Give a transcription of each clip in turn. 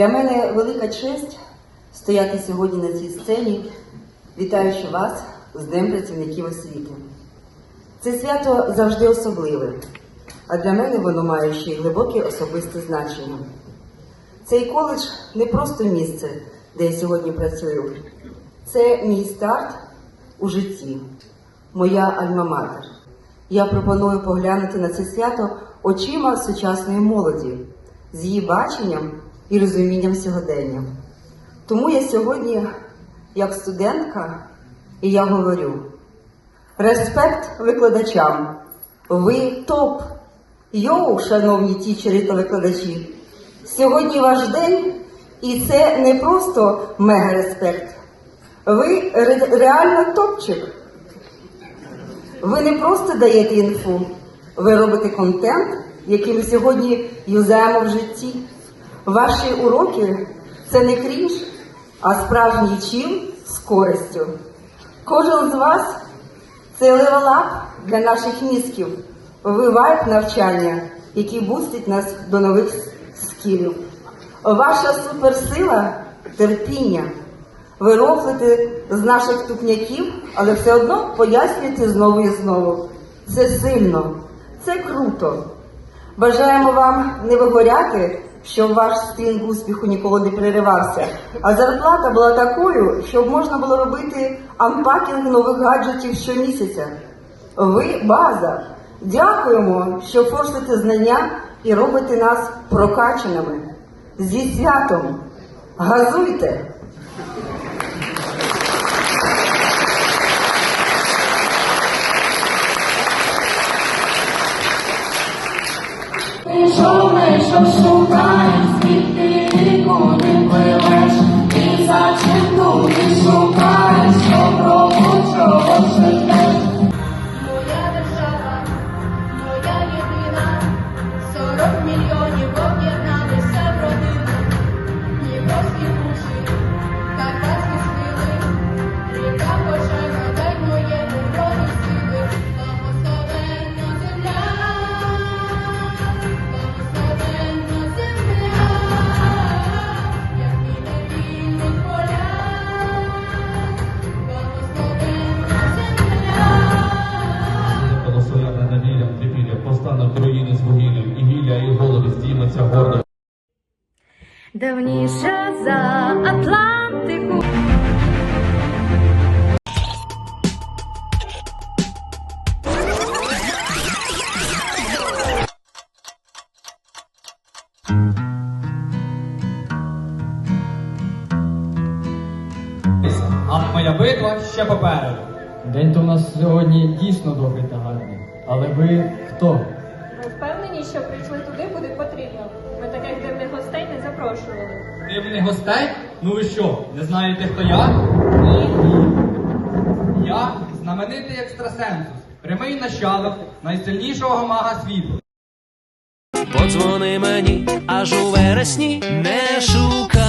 Для мене велика честь стояти сьогодні на цій сцені, вітаючи вас з Днем працівників освіти. Це свято завжди особливе, а для мене воно має ще й глибоке особисте значення. Цей коледж не просто місце, де я сьогодні працюю. Це мій старт у житті, моя альма-матер. Я пропоную поглянути на це свято очима сучасної молоді, з її баченням і розумінням сьогодення. Тому я сьогодні, як студентка, і я говорю: респект викладачам! Ви топ! Йоу, шановні тічери та викладачі! Сьогодні ваш день, і це не просто мега-респект. Ви ре- реально топчик. Ви не просто даєте інфу, ви робите контент, який ми сьогодні юзаємо в житті. Ваші уроки це не крінж, а справжній чим з користю. Кожен з вас це левелап для наших мізків. Ви вайб навчання, який бустить нас до нових скілів. Ваша суперсила терпіння. Ви рофлите з наших тупняків, але все одно пояснюєте знову і знову. Це сильно, це круто. Бажаємо вам не вигоряти, щоб ваш стрінг успіху ніколи не переривався, а зарплата була такою, щоб можна було робити анпакінг нових гаджетів щомісяця. Ви база. Дякуємо, що форсите знання і робите нас прокачаними. Зі святом. Газуйте! Пішов, не що Давніше за Атлантику. А моя битва ще попереду. День то у нас сьогодні дійсно добрий та гарний. Але ви хто? Ми впевнені, що прийшли туди, куди потрібно. Ми таких дивних гостей не Ви Дивних гостей? Ну ви що, не знаєте, хто я? Ні. Я знаменитий екстрасенсус, прямий нащадок найсильнішого мага світу. Подзвони мені аж у вересні, не шукай.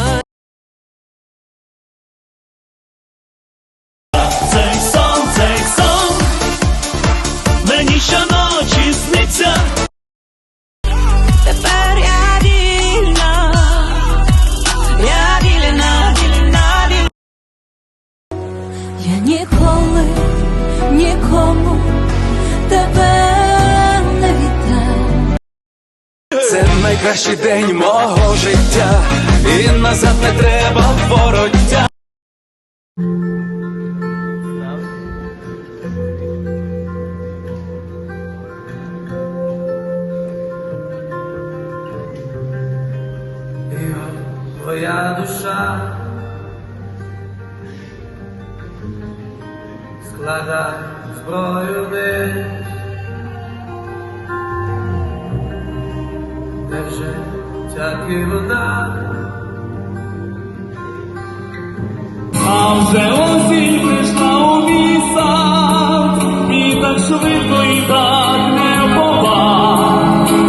Найкращий день мого життя, і назад не треба вороття. Твоя душа складай зброю десь, де вже тяки вода, А вже осінь прийшла у мій і так швидко і так не впова.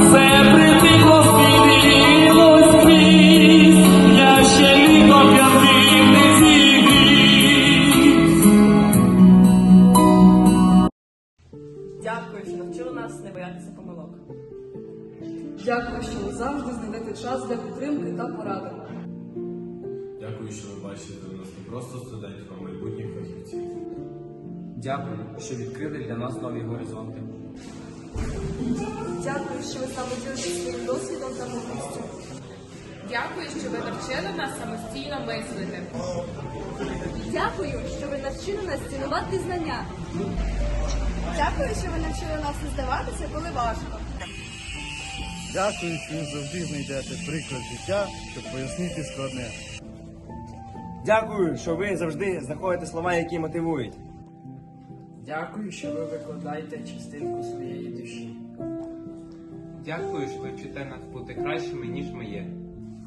Все притихло, співіло скрізь, я ще літо п'янкий не зігрів. Дякую, що навчили нас не боятися помилок. Дякую, що ви завжди знайдете час для підтримки та поради. Дякую, що ви бачите нас не просто студентів, а майбутніх фахівців. Дякую, що відкрили для нас нові горизонти. Дякую, що ви саме ділитесь своїм досвідом та мудрістю. Дякую, що ви навчили нас самостійно мислити. Дякую, що ви навчили нас цінувати знання. Дякую, що ви навчили нас не здаватися, коли важко. Дякую, що ви завжди знайдете приклад життя, щоб пояснити складне. Дякую, що ви завжди знаходите слова, які мотивують. Дякую, що ви викладаєте частинку своєї душі. Дякую, що ви вчите нас бути кращими, ніж ми є.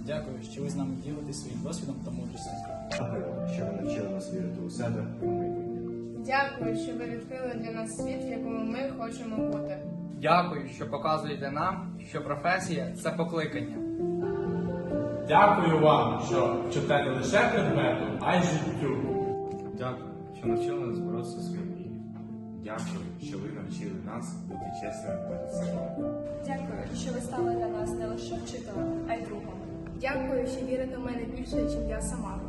Дякую, що ви з нами ділитесь своїм досвідом та мудрістю. Дякую, що ви навчили нас вірити у себе. Дякую, що ви відкрили для нас світ, в якому ми хочемо бути. Дякую, що показуєте нам, що професія це покликання. Дякую вам, що вчите не лише предмету, а й життю. Дякую, що навчили нас боротися своїм гнівом. Дякую, що ви навчили нас бути чесними перед собою. Дякую, що ви стали для нас не лише вчителем, а й другом. Дякую, що вірите в мене більше, ніж я сама.